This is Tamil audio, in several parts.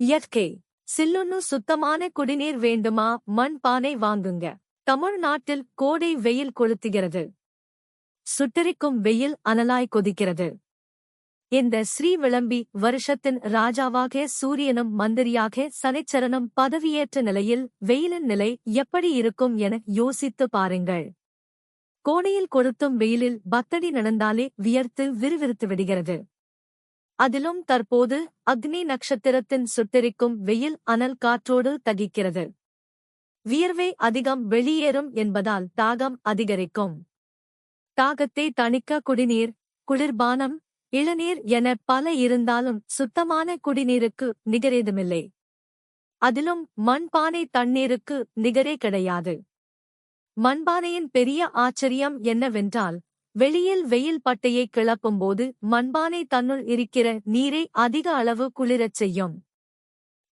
இயற்கை. சில்லுன்னு சுத்தமான குடிநீர் வேண்டுமா? மண் பானை வாங்குங்க. தமிழ்நாட்டில் கோடை வெயில் கொளுத்துகிறது. சுட்டரிக்கும் வெயில் அனலாய் கொதிக்கிறது. இந்த ஸ்ரீ விளம்பி வருஷத்தின் ராஜாவாக சூரியனும் மந்திரியாக சனிச்சரனும் பதவியேற்ற நிலையில் வெயிலின் நிலை எப்படி இருக்கும் என யோசித்து பாருங்கள். கோடையில் கொளுத்தும் வெயிலில் பத்தடி நடந்தாலே வியர்த்து விறுவிறுத்து விடுகிறது. அதிலும் தற்போது அக்னி நட்சத்திரத்தின் சுட்டெரிக்கும் வெயில் அனல் காற்றோடு தகிக்கிறது. வியர்வை அதிகம் வெளியேறும் என்பதால் தாகம் அதிகரிக்கும். தாகத்தை தணிக்க குடிநீர் குளிர்பானம் இளநீர் என பல இருந்தாலும் சுத்தமான குடிநீருக்கு நிகரேதுமில்லை. அதிலும் மண்பானை தண்ணீருக்கு நிகரே கிடையாது. மண்பானையின் பெரிய ஆச்சரியம் என்னவென்றால் வெளியில் வெயில் பட்டையை கிளப்பும்போது மண்பானை தன்னுள் இருக்கிற நீரை அதிக அளவு குளிரச் செய்யும்.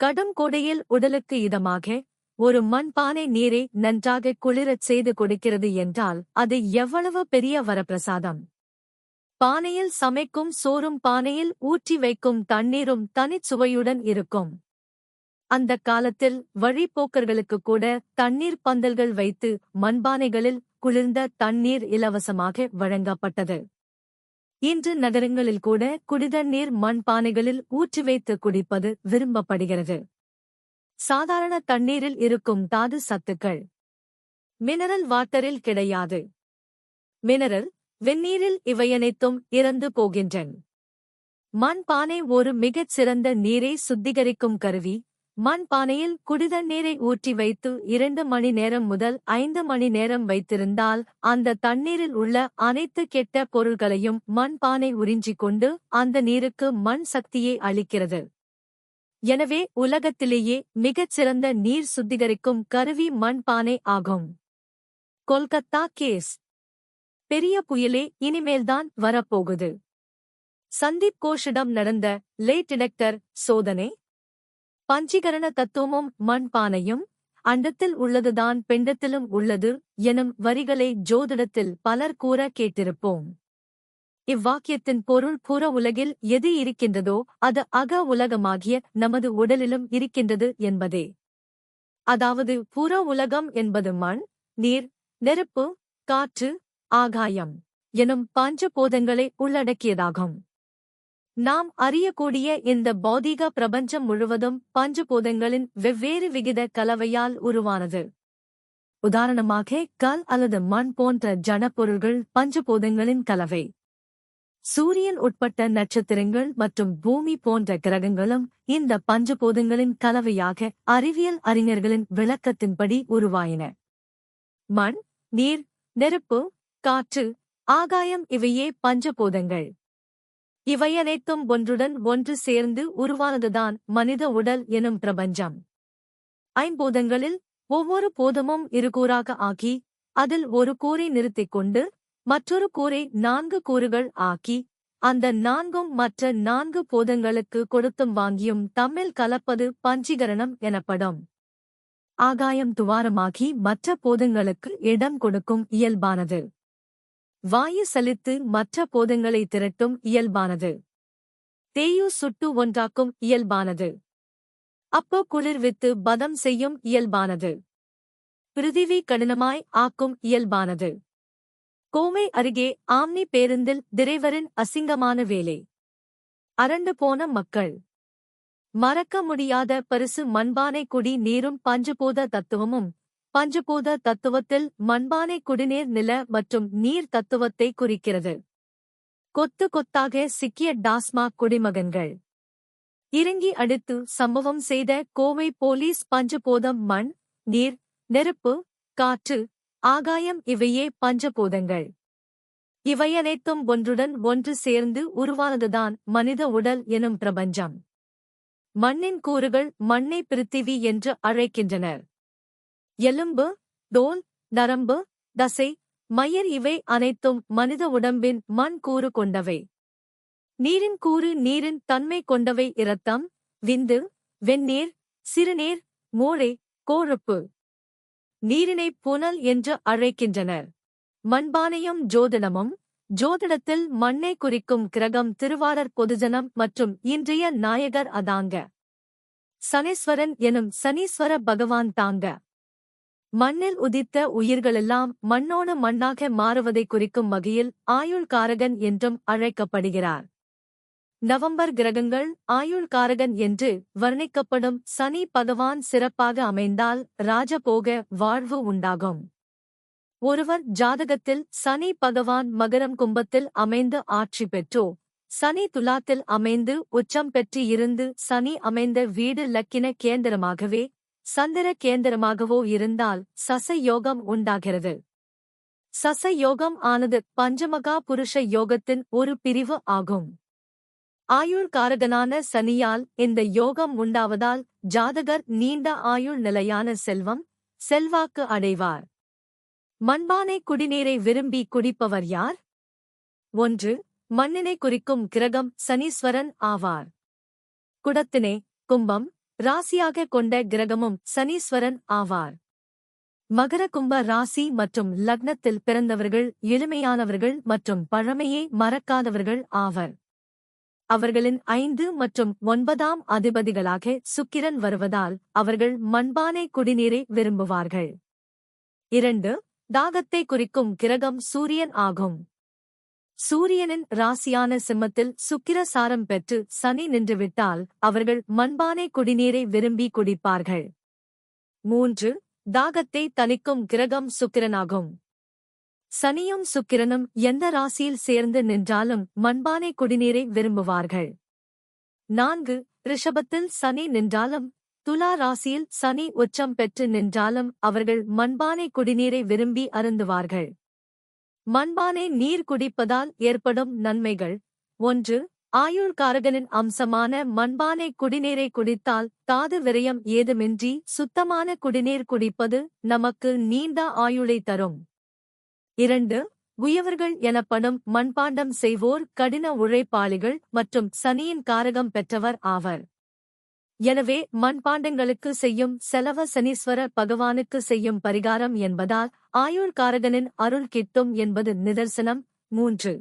கடும் கொடையில் உடலுக்கு இதமாக ஒரு மண்பானை நீரை நன்றாக குளிரச் செய்து கொடுக்கிறது என்றால் அது எவ்வளவு பெரிய வரப்பிரசாதம்? பானையில் சமைக்கும் சோறும் பானையில் ஊற்றி வைக்கும் தண்ணீரும் தனிச்சுவையுடன் இருக்கும். அந்த காலத்தில் வழிப்போக்கர்களுக்கு கூட தண்ணீர் பந்தல்கள் வைத்து மண்பானைகளில் குளிர்ந்த தண்ணீர் இலவசமாக வழங்கப்பட்டது. இன்று நகரங்களில் கூட குடிதண்ணீர் மண்பானைகளில் ஊற்றி வைத்து குடிப்பது விரும்பப்படுகிறது. சாதாரண தண்ணீரில் இருக்கும் தாது சத்துக்கள். மினரல் வாட்டரில் கிடையாது. மினரல் வெந்நீரில் இவையனைத்தும் இறந்து போகின்றன. மண்பானை ஒரு மிகச் சிறந்த நீரை சுத்திகரிக்கும் கருவி மண்பானையில் குடிதண்ணீரை ஊற்றி வைத்து இரண்டு மணி நேரம் முதல் ஐந்து மணி நேரம் வைத்திருந்தால் அந்த தண்ணீரில் உள்ள அனைத்து கெட்ட பொருள்களையும் மண்பானை உறிஞ்சிக் கொண்டு அந்த நீருக்கு மண் சக்தியை அளிக்கிறது. எனவே உலகத்திலேயே மிகச் சிறந்த நீர் சுத்திகரிக்கும் கருவி மண்பானை ஆகும். கொல்கத்தா கேஸ். பெரிய புயலே இனிமேல்தான் வரப்போகுது. சந்தீப் கோஷிடம் நடந்த லேட் டிடெக்டர் சோதனை பஞ்சீகரண தத்துவமும் மண்பானையும் அண்டத்தில் உள்ளதுதான் பெண்டத்திலும் உள்ளது எனும் வரிகளை ஜோதிடத்தில் பலர் கூற கேட்டிருப்போம். இவ்வாக்கியத்தின் பொருள் புற உலகில் எது இருக்கின்றதோ அது அக உலகமாகிய நமது உடலிலும் இருக்கின்றது என்பதே. அதாவது புற உலகம் என்பது மண் நீர் நெருப்பு காற்று ஆகாயம் எனும் பஞ்சபோதங்களை உள்ளடக்கியதாகும். நாம் அறியக்கூடிய இந்த பௌதீக பிரபஞ்சம் முழுவதும் பஞ்சபூதங்களின் வெவ்வேறு விகித கலவையால் உருவானது. உதாரணமாக கல் அல்லது மண் போன்ற ஜனப்பொருள்கள் பஞ்சபூதங்களின் கலவை. சூரியன் உட்பட்ட நட்சத்திரங்கள் மற்றும் பூமி போன்ற கிரகங்களும் இந்த பஞ்சபூதங்களின் கலவையாக அறிவியல் அறிஞர்களின் விளக்கத்தின்படி உருவாயின. மண் நீர் நெருப்பு காற்று ஆகாயம் இவையே பஞ்சபூதங்கள். இவையனைத்தும் ஒன்றுடன் ஒன்று சேர்ந்து உருவானதுதான் மனித உடல் எனும் பிரபஞ்சம். ஐம்பூதங்களில் ஒவ்வொரு போதமும் இருகூறாக ஆக்கி அதில் ஒரு கூரை நிறுத்திக் கொண்டு மற்றொரு கூரை நான்கு கூறுகள் ஆக்கி அந்த நான்கும் மற்ற நான்கு போதங்களுக்கு கொடுத்தும் வாங்கியும் தம்மில் கலப்பது பஞ்சீகரணம் எனப்படும். ஆகாயம் துவாரமாகி மற்ற போதங்களுக்கு இடம் கொடுக்கும் இயல்பானது. வாயு சலித்து மற்ற போதங்களை திரட்டும் இயல்பானது. தேயு சுட்டு ஒன்றாக்கும் இயல்பானது. அப்போ குளிர்வித்து பதம் செய்யும் இயல்பானது. பிருதிவி கடினமாய் ஆக்கும் இயல்பானது. கோமை அருகே ஆம்னி பேருந்தில் டிரைவரின் அசிங்கமான வேலை. அரண்டு போன மக்கள். மறக்க முடியாத பரிசு மண்பானை குடி நீரும் பஞ்சுபோத தத்துவமும் பஞ்சபூத தத்துவத்தில் மண்பானை குடிநீர் நில மற்றும் நீர் தத்துவத்தை குறிக்கிறது. கொத்து கொத்தாக சிக்கிய டாஸ்மாக் குடிமகன்கள். இறங்கி அடுத்து சம்பவம் செய்த கோவை போலீஸ் பஞ்சபூதம் மண் நீர் நெருப்பு காற்று ஆகாயம் இவையே பஞ்சபூதங்கள். இவையனைத்தும் ஒன்றுடன் ஒன்று சேர்ந்து உருவானதுதான் மனித உடல் எனும் பிரபஞ்சம். மண்ணின் கூறுகள் மண்ணை பிருத்திவி என்று அழைக்கின்றனர். எலும்பு தோல் நரம்பு தசை மயிர் இவை அனைத்தும் மனித உடம்பின் மண் கூறு கொண்டவை. நீரின் கூறு நீரின் தன்மை கொண்டவை இரத்தம் விந்து வெந்நீர் சிறுநீர் மூளை கோழப்பு நீரினை புனல் என்று அழைக்கின்றனர். மண்பானையும் ஜோதிடமும் ஜோதிடத்தில் மண்ணை குறிக்கும் கிரகம் திருவாரர் பொதுஜனம் மற்றும் இன்றைய நாயகர் அதாங்க. சனீஸ்வரன் எனும் சனீஸ்வர பகவான் தாங்க. மண்ணில் உதித்த உயிர்களெல்லாம் மண்ணோடு மண்ணாக மாறுவதை குறிக்கும் வகையில் ஆயுள்காரகன் என்றும் அழைக்கப்படுகிறார். நவம்பர் கிரகங்கள் ஆயுள்காரகன் என்று வர்ணிக்கப்படும் சனி பகவான் சிறப்பாக அமைந்தால் ராஜபோக வாழ்வு உண்டாகும். ஒருவர் ஜாதகத்தில் சனி பகவான் மகரம் கும்பத்தில் அமைந்து ஆட்சி பெற்றோ சனி துலாத்தில் அமைந்து உச்சம் பெற்று இருந்து சனி அமைந்த வீடு லக்கின கேந்திரமாகவே சந்திர கேந்திரமாகவோ இருந்தால் சச யோகம் உண்டாகிறது. சச யோகம் ஆனது பஞ்சமகா புருஷ யோகத்தின் ஒரு பிரிவு ஆகும். ஆயுள்காரகனான சனியால் இந்த யோகம் உண்டாவதால் ஜாதகர் நீண்ட ஆயுள் நிலையான செல்வம் செல்வாக்கு அடைவார். மண்பானை குடிநீரை விரும்பி குடிப்பவர் யார்? ஒன்று மண்ணினை குறிக்கும் கிரகம் சனீஸ்வரன் ஆவார். குடத்தினே கும்பம் ராசியாக கொண்ட கிரகமும் சனீஸ்வரன் ஆவார். மகர கும்ப ராசி மற்றும் லக்னத்தில் பிறந்தவர்கள் எளிமையானவர்கள் மற்றும் பழமையை மறக்காதவர்கள் ஆவர். அவர்களின் ஐந்து மற்றும் ஒன்பதாம் அதிபதிகளாக சுக்கிரன் வருவதால் அவர்கள் மண்பானை குடிநீரை விரும்புவார்கள். இரண்டு தாகத்தை குறிக்கும் கிரகம் சூரியன் ஆகும். சூரியனின் ராசியான சிம்மத்தில் சுக்கிர சாரம் பெற்று சனி நின்றுவிட்டால் அவர்கள் மண்பானை குடிநீரை விரும்பி குடிப்பார்கள். மூன்று தாகத்தை தணிக்கும் கிரகம் சுக்கிரனாகும். சனியும் சுக்கிரனும் எந்த ராசியில் சேர்ந்து நின்றாலும் மண்பானை குடிநீரை விரும்புவார்கள். நான்கு ரிஷபத்தில் சனி நின்றாலும் துலா ராசியில் சனி உச்சம் பெற்று நின்றாலும் அவர்கள் மண்பானை குடிநீரை விரும்பி அருந்துவார்கள். மண்பானை நீர் குடிப்பதால் ஏற்படும் நன்மைகள். ஒன்று ஆயுள்காரகனின் அம்சமான மண்பானை குடிநீரை குடித்தால் தாது விரயம் ஏதுமின்றி சுத்தமான குடிநீர் குடிப்பது நமக்கு நீண்ட ஆயுளை தரும். இரண்டு உயவர்கள் எனப்படும் மண்பாண்டம் செய்வோர் கடின உழைப்பாளிகள் மற்றும் சனியின் காரகம் பெற்றவர் ஆவர். எனவே மண்பாண்டங்களுக்கு செய்யும் செலவ சனீஸ்வர பகவானுக்கு செய்யும் பரிகாரம் என்பதால் ஆயுள்காரகனின் அருள் கிட்டும் என்பது நிதர்சனம். மூன்று.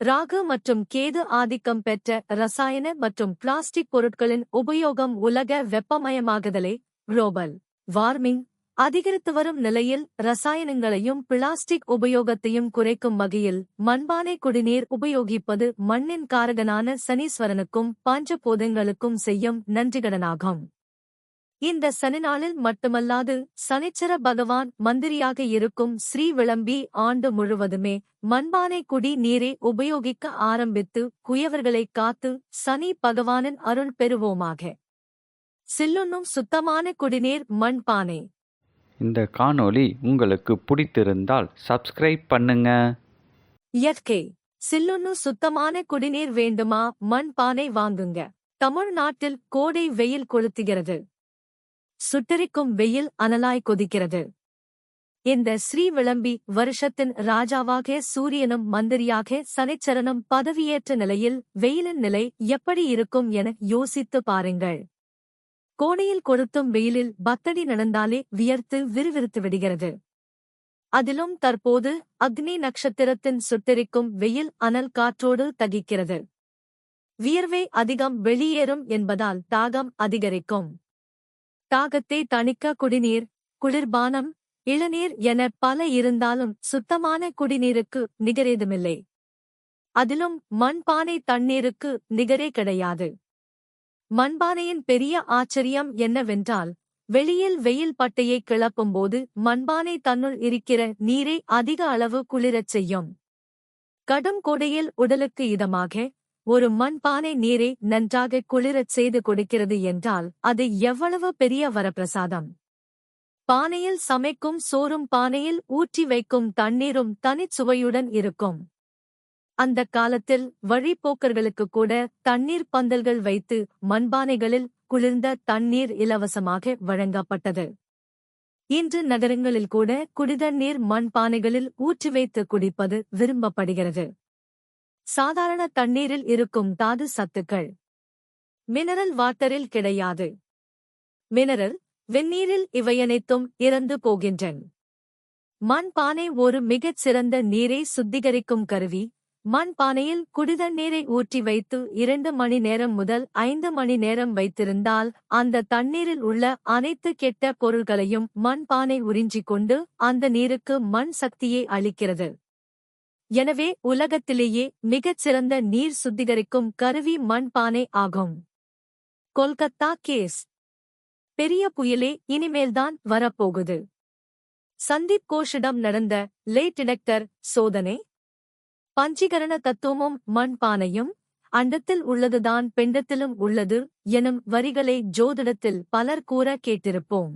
ராகு மற்றும் கேது ஆதிக்கம் பெற்ற ரசாயன மற்றும் பிளாஸ்டிக் பொருட்களின் உபயோகம் உலக வெப்பமயமாகுதலே குளோபல் வார்மிங் அதிகரித்து வரும் நிலையில் ரசாயனங்களையும் பிளாஸ்டிக் உபயோகத்தையும் குறைக்கும் வகையில் மண்பானை குடிநீர் உபயோகிப்பது மண்ணின் காரகனான சனீஸ்வரனுக்கும் பாஞ்சபோதங்களுக்கும் செய்யும் நன்றிகடனாகும். இந்த சனிநாளில் மட்டுமல்லாது சனிச்சர பகவான் மந்திரியாக இருக்கும் ஸ்ரீ விளம்பி ஆண்டு முழுவதுமே மண்பானை குடி நீரை உபயோகிக்க ஆரம்பித்து குயவர்களை காத்து சனி பகவானின் அருள் பெறுவோமாக. சில்லுண்ணும் சுத்தமான குடிநீர் மண்பானை. இந்த காணொளி உங்களுக்கு பிடித்திருந்தால் சப்ஸ்கிரைப் பண்ணுங்க. இயற்கை. சில்லுன்னு சுத்தமான குடிநீர் வேண்டுமா? மண் பானை வாங்குங்க. தமிழ்நாட்டில் கோடை வெயில் கொளுத்துகிறது. சுட்டரிக்கும் வெயில் அனலாய் கொதிக்கிறது. இந்த ஸ்ரீ விளம்பி வருஷத்தின் ராஜாவாக சூரியனும் மந்திரியாக சனிச்சரனும் பதவியேற்ற நிலையில் வெயிலின் நிலை எப்படி இருக்கும் என யோசித்து பாருங்கள். கோடையில் கொளுத்தும் வெயிலில் பத்தடி நடந்தாலே வியர்த்து விறுவிறுத்து விடுகிறது. அதிலும் தற்போது அக்னி நட்சத்திரத்தின் சுட்டெரிக்கும் வெயில் அனல் காற்றோடு தகிக்கிறது. வியர்வை அதிகம் வெளியேறும் என்பதால் தாகம் அதிகரிக்கும். தாகத்தை தணிக்க குடிநீர் குளிர்பானம் இளநீர் என பல இருந்தாலும் சுத்தமான குடிநீருக்கு நிகரேதுமில்லை. அதிலும் மண்பானை தண்ணீருக்கு நிகரே கிடையாது. மண்பானையின் பெரிய ஆச்சரியம் என்னவென்றால் வெளியில் வெயில் பட்டையை கிளப்பும்போது மண்பானை தன்னுள் இருக்கிற நீரை அதிக அளவு குளிரச் செய்யும். கடும் கொடையில் உடலுக்கு இதமாக ஒரு மண்பானை நீரை நன்றாக குளிரச் செய்து கொடுக்கிறது என்றால் அது எவ்வளவு பெரிய வரப்பிரசாதம்? பானையில் சமைக்கும் சோறும் பானையில் ஊற்றி வைக்கும் தண்ணீரும் தனிச்சுவையுடன் இருக்கும். அந்த காலத்தில் வழிப்போக்கர்களுக்கு கூட தண்ணீர் பந்தல்கள் வைத்து மண்பானைகளில் குளிர்ந்த தண்ணீர் இலவசமாக வழங்கப்பட்டது. இன்று நகரங்களில் கூட குடிதண்ணீர் மண்பானைகளில் ஊற்றி வைத்து குடிப்பது விரும்பப்படுகிறது. சாதாரண தண்ணீரில் இருக்கும் தாது சத்துக்கள். மினரல் வாட்டரில் கிடையாது. மினரல் வெந்நீரில் இவையனைத்தும் இறந்து போகின்றன. மண்பானை ஒரு மிகச் சிறந்த நீரை சுத்திகரிக்கும் கருவி மண்பானையில் குடிதண்ணீரை ஊற்றி வைத்து இரண்டு மணி நேரம் முதல் ஐந்து மணி நேரம் வைத்திருந்தால் அந்த தண்ணீரில் உள்ள அனைத்து கெட்ட பொருள்களையும் மண்பானை உறிஞ்சிக் கொண்டு அந்த நீருக்கு மண் சக்தியை அளிக்கிறது. எனவே உலகத்திலேயே மிகச் சிறந்த நீர் சுத்திகரிக்கும் கருவி மண்பானை ஆகும். கொல்கத்தா கேஸ். பெரிய புயலே இனிமேல்தான் வரப்போகுது. சந்தீப் கோஷிடம் நடந்த லேட் டிடெக்டர் சோதனை பஞ்சீகரண தத்துவமும் மண் பானையும் அண்டத்தில் உள்ளதுதான் பெண்டத்திலும் உள்ளது எனும் வரிகளை ஜோதிடத்தில் பலர் கூற கேட்டிருப்போம்.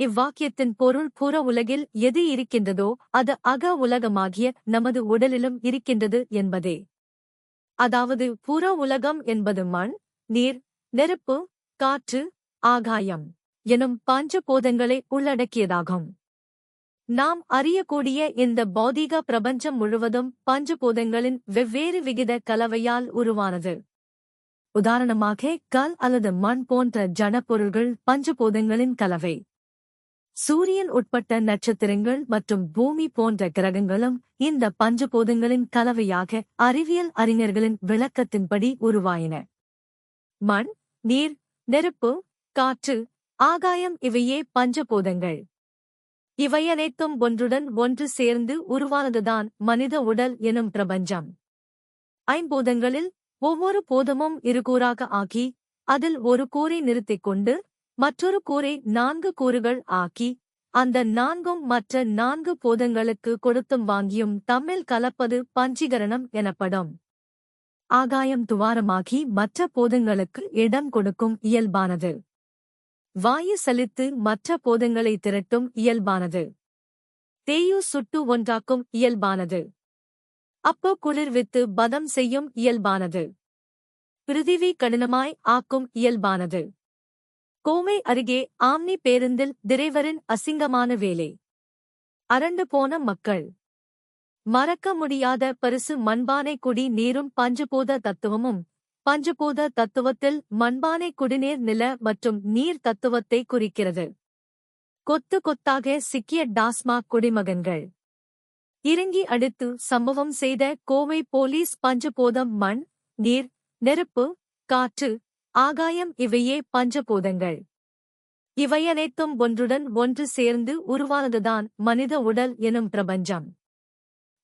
இவ்வாக்கியத்தின் பொருள் புற உலகில் எது இருக்கின்றதோ அது அக உலகமாகிய நமது உடலிலும் இருக்கின்றது என்பதே. அதாவது புற உலகம் என்பது மண் நீர் நெருப்பு காற்று ஆகாயம் எனும் பஞ்ச போதங்களை உள்ளடக்கியதாகும். நாம் அறியக்கூடிய இந்த பௌதீக பிரபஞ்சம் முழுவதும் பஞ்சபூதங்களின் வெவ்வேறு விகித கலவையால் உருவானது. உதாரணமாக கல் அல்லது மண் போன்ற ஜனப்பொருள்கள் பஞ்சபூதங்களின் கலவை. சூரியன் உட்பட்ட நட்சத்திரங்கள் மற்றும் பூமி போன்ற கிரகங்களும் இந்த பஞ்சபூதங்களின் கலவையாக அறிவியல் அறிஞர்களின் விளக்கத்தின்படி உருவாயின. மண் நீர் நெருப்பு காற்று ஆகாயம் இவையே பஞ்சபூதங்கள் இவையனைத்தும் ஒன்றுடன் ஒன்று சேர்ந்து உருவானதுதான் மனித உடல் எனும் பிரபஞ்சம். ஐம்பூதங்களில் ஒவ்வொரு போதமும் இருகூறாக ஆக்கி அதில் ஒரு கூரை நிறுத்திக் கொண்டு மற்றொரு கூரை நான்கு கூறுகள் ஆக்கி அந்த நான்கும் மற்ற நான்கு போதங்களுக்கு கொடுத்தும் வாங்கியும் தம்மில் கலப்பது பஞ்சீகரணம் எனப்படும். ஆகாயம் துவாரமாகி மற்ற போதங்களுக்கு இடம் கொடுக்கும் இயல்பானது. வாயு சலித்து மற்ற போதங்களை திரட்டும் இயல்பானது. தேயு சுட்டு ஒன்றாக்கும் இயல்பானது. அப்போ குளிர்வித்து பதம் செய்யும் இயல்பானது. பிருதிவி கடினமாய் ஆக்கும் இயல்பானது. கோவை அருகே ஆம்னி பேருந்தில் டிரைவரின் அசிங்கமான வேலை. அரண்டு போன மக்கள். மறக்க முடியாத பரிசு மண்பானை குடி நீரும் பஞ்சுபோத தத்துவமும் பஞ்சபூத தத்துவத்தில் மண்பானை குடிநீர் நில மற்றும் நீர் தத்துவத்தை குறிக்கிறது. கொத்து கொத்தாக சிக்கிய டாஸ்மாக் குடிமகன்கள். இறங்கி அடுத்து சம்பவம் செய்த கோவை போலீஸ் பஞ்சபோதம் மண் நீர் நெருப்பு காற்று ஆகாயம் இவையே பஞ்சபூதங்கள். இவையனைத்தும் ஒன்றுடன் ஒன்று சேர்ந்து உருவானதுதான் மனித உடல் எனும் பிரபஞ்சம்.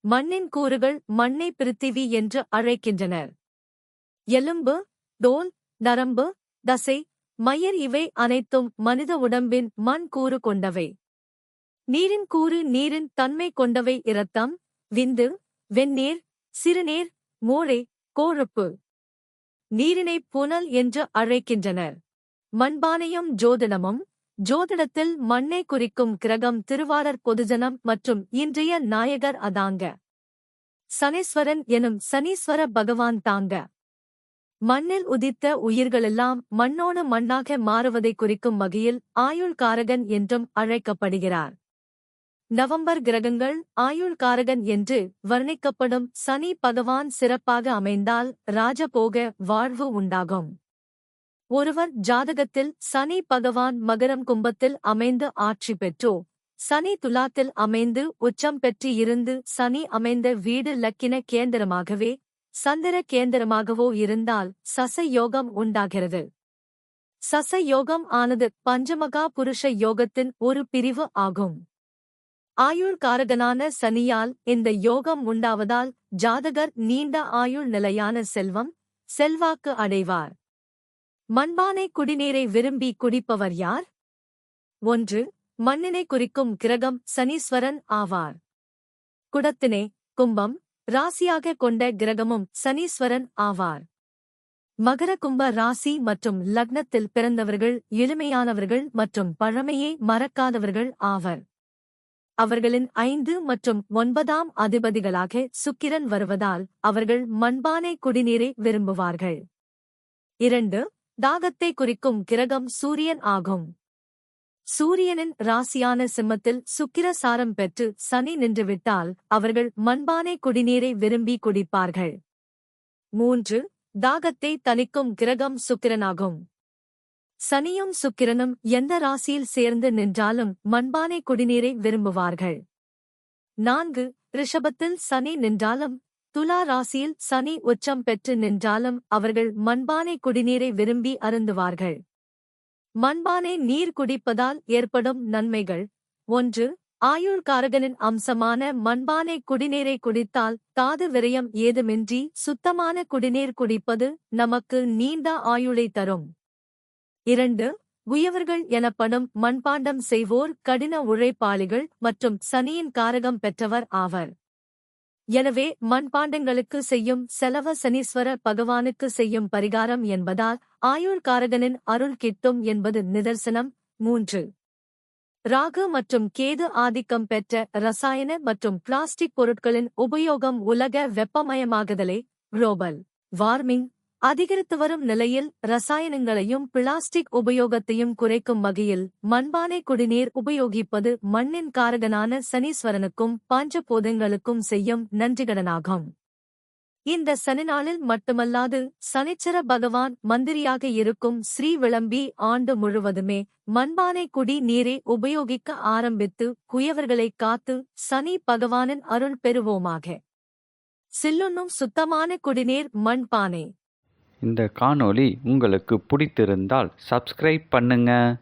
மண்ணின் கூறுகள் மண்ணை பிரித்திவி என்று அழைக்கின்றனர். எலும்பு தோல் நரம்பு தசை மயிர் இவை அனைத்தும் மனித உடம்பின் மண் கூறு கொண்டவை. நீரின் கூறு நீரின் தன்மை கொண்டவை இரத்தம் விந்து வெந்நீர் சிறுநீர் மூளை கோழப்பு நீரினை புனல் என்று அழைக்கின்றனர். மண்பானையும் ஜோதிடமும் ஜோதிடத்தில் மண்ணை குறிக்கும் கிரகம் திருவாளர் பொதுஜனம் மற்றும் இன்றைய நாயகர் அதாங்க. சனீஸ்வரன் எனும் சனீஸ்வர பகவான் தாங்க. மண்ணில் உதித்த உயிர்களெல்லாம் மண்ணோடு மண்ணாக மாறுவதை குறிக்கும் வகையில் ஆயுள்காரகன் என்றும் அழைக்கப்படுகிறார். நவம்பர் கிரகங்கள் ஆயுள்காரகன் என்று வர்ணிக்கப்படும் சனி பகவான் சிறப்பாக அமைந்தால் ராஜபோக வாழ்வு உண்டாகும். ஒருவர் ஜாதகத்தில் சனி பகவான் மகரம் கும்பத்தில் அமைந்து ஆட்சி பெற்றோ சனி துலாத்தில் அமைந்து உச்சம் பெற்று இருந்து சனி அமைந்த வீடு லக்கின கேந்திரமாகவே சந்திர கேந்திரமாகவோ இருந்தால் சச யோகம் உண்டாகிறது. சச யோகம் ஆனது பஞ்சமகா புருஷ யோகத்தின் ஒரு பிரிவு ஆகும். ஆயுள்காரகனான சனியால் இந்த யோகம் உண்டாவதால் ஜாதகர் நீண்ட ஆயுள் நிலையான செல்வம் செல்வாக்கு அடைவார். மண்பானை குடிநீரை விரும்பி குடிப்பவர் யார்? ஒன்று மண்ணினை குறிக்கும் கிரகம் சனீஸ்வரன் ஆவார். குடத்தினே கும்பம் ராசியாக கொண்ட கிரகமும் சனீஸ்வரன் ஆவார். மகர கும்ப ராசி மற்றும் லக்னத்தில் பிறந்தவர்கள் எளிமையானவர்கள் மற்றும் பழமையை மறக்காதவர்கள் ஆவர். அவர்களின் ஐந்து மற்றும் ஒன்பதாம் அதிபதிகளாக சுக்கிரன் வருவதால் அவர்கள் மண்பானை குடிநீரை விரும்புவார்கள். இரண்டு தாகத்தை குறிக்கும் கிரகம் சூரியன் ஆகும். சூரியனின் ராசியான சிம்மத்தில் சுக்கிர சாரம் பெற்று சனி நின்றுவிட்டால் அவர்கள் மண்பானை குடிநீரை விரும்பி குடிப்பார்கள். மூன்று தாகத்தை தணிக்கும் கிரகம் சுக்கிரனாகும். சனியும் சுக்கிரனும் எந்த ராசியில் சேர்ந்து நின்றாலும் மண்பானை குடிநீரை விரும்புவார்கள். நான்கு ரிஷபத்தில் சனி நின்றாலும் துலா ராசியில் சனி உச்சம் பெற்று நின்றாலும் அவர்கள் மண்பானை குடிநீரை விரும்பி அருந்துவார்கள். மண்பானை நீர் குடிப்பதால் ஏற்படும் நன்மைகள். ஒன்று ஆயுள்காரகனின் அம்சமான மண்பானை குடிநீரை குடித்தால் தாது விரயம் ஏதுமின்றி சுத்தமான குடிநீர் குடிப்பது நமக்கு நீண்ட ஆயுளை தரும். இரண்டு உயவர்கள் எனப்படும் மண்பாண்டம் செய்வோர் கடின உழைப்பாளிகள் மற்றும் சனியின் காரகம் பெற்றவர் ஆவர். எனவே மண்பாண்டங்களுக்கு செய்யும் செலவ சனீஸ்வர பகவானுக்கு செய்யும் பரிகாரம் என்பதால் ஆயுள்காரகனின் அருள் கிட்டும் என்பது நிதர்சனம். மூன்று. ராகு மற்றும் கேது ஆதிக்கம் பெற்ற ரசாயன மற்றும் பிளாஸ்டிக் பொருட்களின் உபயோகம் உலக வெப்பமயமாகுதலே. குளோபல் வார்மிங் அதிகரித்து வரும் நிலையில் ரசாயனங்களையும் பிளாஸ்டிக் உபயோகத்தையும் குறைக்கும் வகையில் மண்பானை குடிநீர் உபயோகிப்பது மண்ணின் காரகனான சனீஸ்வரனுக்கும் பஞ்சபோதங்களுக்கும் செய்யும் நன்றிகடனாகும். இந்த சனி நாளில் மட்டுமல்லாது சனிச்சர பகவான் மந்திரியாக இருக்கும் ஸ்ரீ விளம்பி ஆண்டு முழுவதுமே மண்பானை குடி நீரை உபயோகிக்க ஆரம்பித்து குயவர்களைக் காத்து சனி பகவானின் அருள் பெறுவோமாக. சில்லுண்ணும் சுத்தமான குடிநீர் மண்பானை. இந்த காணொளி உங்களுக்கு பிடித்திருந்தால் சப்ஸ்கிரைப் பண்ணுங்க.